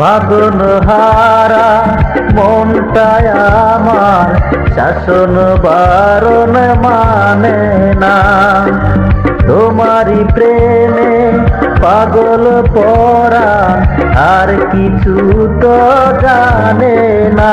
বাদন হারা মনটায় আমার। শাসন বারণ মানে না। তোমারি প্রেমে পাগল পরা, আর কিছু তো জানে না।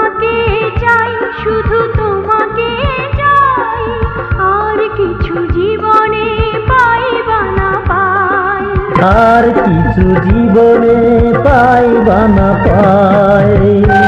আর কিছু জীবনে পাইবা না পাই